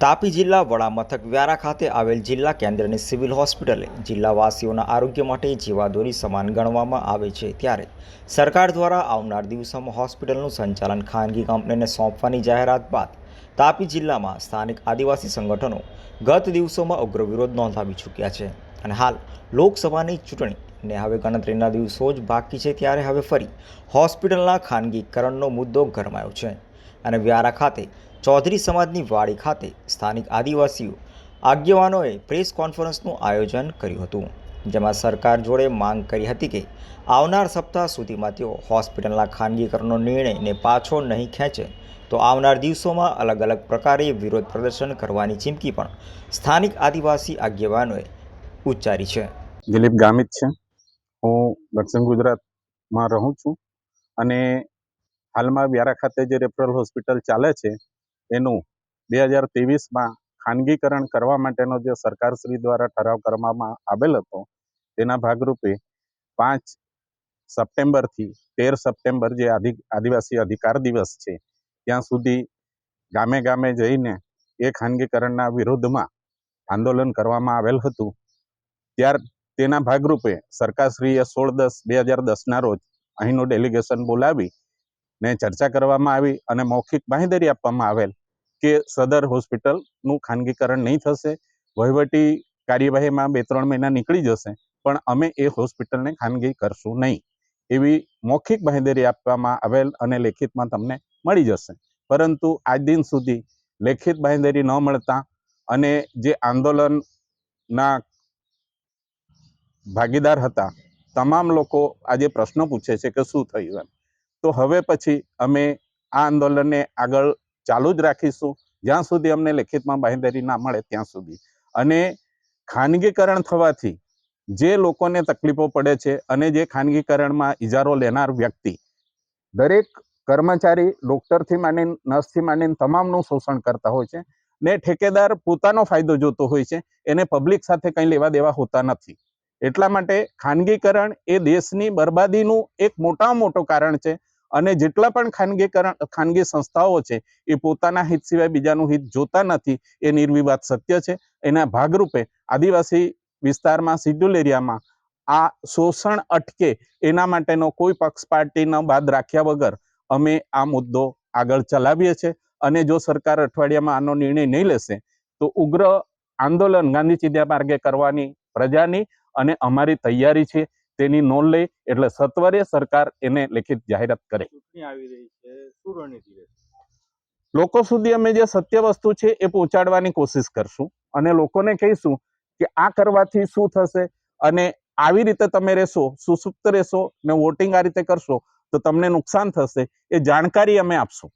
તાપી જિલ્લા વડા મથક વ્યારા ખાતે આવેલ જિલ્લા કેન્દ્રની સિવિલ હોસ્પિટલે જિલ્લાવાસીઓના આરોગ્ય માટે જીવાદોરી સમાન ગણવામાં આવે છે ત્યારે સરકાર દ્વારા આવનાર દિવસોમાં હોસ્પિટલનું સંચાલન ખાનગી કંપનીને સોંપવાની જાહેરાત બાદ તાપી જિલ્લામાં સ્થાનિક આદિવાસી સંગઠનો ગત દિવસોમાં ઉગ્ર વિરોધ નોંધાવી ચૂક્યા છે. અને હાલ લોકસભાની ચૂંટણી ને હવે ગણતરીના દિવસો જ બાકી છે ત્યારે હવે ફરી હોસ્પિટલના ખાનગીકરણનો મુદ્દો ગરમાયો છે. અને વ્યારા ખાતે ચૌધરી સમાજની વાડી ખાતે સ્થાનિક આદિવાસીઓ આગેવાનોએ પ્રેસ કોન્ફરન્સનું આયોજન કર્યું હતું, જેમાં સરકાર જોડે માંગ કરી હતી કે આવનાર સપ્તાહ સુધીમાં તેઓ હોસ્પિટલના ખાનગીકરણનો નિર્ણયને પાછો નહીં ખેંચે. તો આવનાર દિવસોમાં અલગ અલગ પ્રકારે વિરોધ પ્રદર્શન કરવાની ચીમકી પણ સ્થાનિક આદિવાસી આગેવાનોએ ઉચ્ચારી છે. દિલીપ ગામિત છે. હું દક્ષિણ ગુજરાતમાં રહું છું અને હાલમાં વ્યારા ખાતે જે રેફરલ હોસ્પિટલ ચાલે છે એનું બે હજાર ત્રેવીસમાં ખાનગીકરણ કરવા માટેનો જે સરકારશ્રી દ્વારા ઠરાવ કરવામાં આવેલ હતો, તેના ભાગરૂપે પાંચ સપ્ટેમ્બરથી તેર સપ્ટેમ્બર જે આદિ આદિવાસી અધિકાર દિવસ છે, ત્યાં સુધી ગામે ગામે જઈને એ ખાનગીકરણના વિરોધમાં આંદોલન કરવામાં આવેલ હતું. ત્યાર, તેના ભાગરૂપે સરકારશ્રીએ સોળ દસ, બે હજાર દસના રોજ અહીંનું ડેલિગેશન બોલાવી ને ચર્ચા કરવામાં આવી અને મૌખિક બાંહેધરી આપવામાં આવેલ. કે સદર હોસ્પિટલનું ખાનગીકરણ નહીં થશે, વહીવટી કાર્યવાહીમાં બે ત્રણ મહિના નીકળી જશે, પણ અમે એ હોસ્પિટલને ખાનગી કરશું નહીં. એવી મૌખિક બાંહેધરી આપવામાં આવેલ અને લેખિતમાં તમને મળી જશે. પરંતુ આજ દિન સુધી લેખિત બાંહેધરી ન મળતા અને જે આંદોલનના ભાગીદાર હતા, તમામ લોકો આજે પ્રશ્નો પૂછે છે કે શું થયું એમ. તો હવે પછી અમે આ આંદોલનને આગળ ચાલુ જ રાખીશું. જ્યાં સુધી અમને લેખિતમાં બાંહેધરી ના મળે ત્યાં સુધી. અને ખાનગીકરણ થવાથી જે લોકોને તકલીફો પડે છે અને જે ખાનગીકરણમાં ઇજારો લેનાર વ્યક્તિ, દરેક કર્મચારી ડૉક્ટરથી માંડીને નર્સથી માંડીને તમામનું શોષણ કરતા હોય છે ને ઠેકેદાર પોતાનો ફાયદો જોતો હોય છે, એને પબ્લિક સાથે કંઈ લેવા દેવા હોતા નથી. એટલા માટે ખાનગીકરણ એ દેશની બરબાદીનું એક મોટામાં મોટું કારણ છે અને જેટલા પણ ખાનગીકરણ, ખાનગી સંસ્થાઓ છે, એ પોતાના હિત સિવાય બીજાનું હિત જોતા નથી, એ નિર્વિવાદ સત્ય છે. એના ભાગરૂપે આદિવાસી વિસ્તારમાં શિડ્યુલ એરિયામાં આ શોષણ અટકે એના માટેનો કોઈ પક્ષ પાર્ટીનો બાદ રાખ્યા વગર અમે આ મુદ્દો આગળ ચલાવીએ છીએ. અને જો સરકાર અઠવાડિયામાં આનો નિર્ણય નહીં લેશે, તો ઉગ્ર આંદોલન ગાંધી ચિંધ્યા માર્ગે કરવાની પ્રજાની અને અમારી તૈયારી છે. તેની નોંધ લે એટલે સત્વરે સરકાર એને લેખિત જાહેરાત કરે. લોકો સુધી અમે જે સત્ય વસ્તુ છે એ પહોંચાડવાની કોશિશ કરશું અને લોકોને કહીશું કે આ કરવાથી શું થશે અને આવી રીતે તમે રહેશો સુસુપ્ત રહેશો ને વોટિંગ આ રીતે કરશો તો તમને નુકસાન થશે એ જાણકારી અમે આપશું.